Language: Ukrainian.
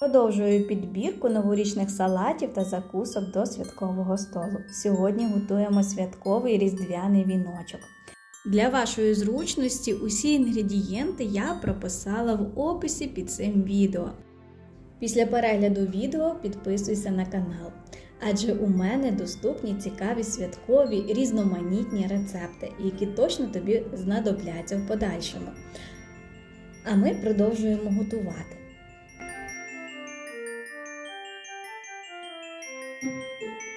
Продовжую підбірку новорічних салатів та закусок до святкового столу. Сьогодні готуємо святковий різдвяний віночок. Для вашої зручності усі інгредієнти я прописала в описі під цим відео. Після перегляду відео підписуйся на канал, адже у мене доступні цікаві святкові різноманітні рецепти, які точно тобі знадобляться в подальшому. А ми продовжуємо готувати. Música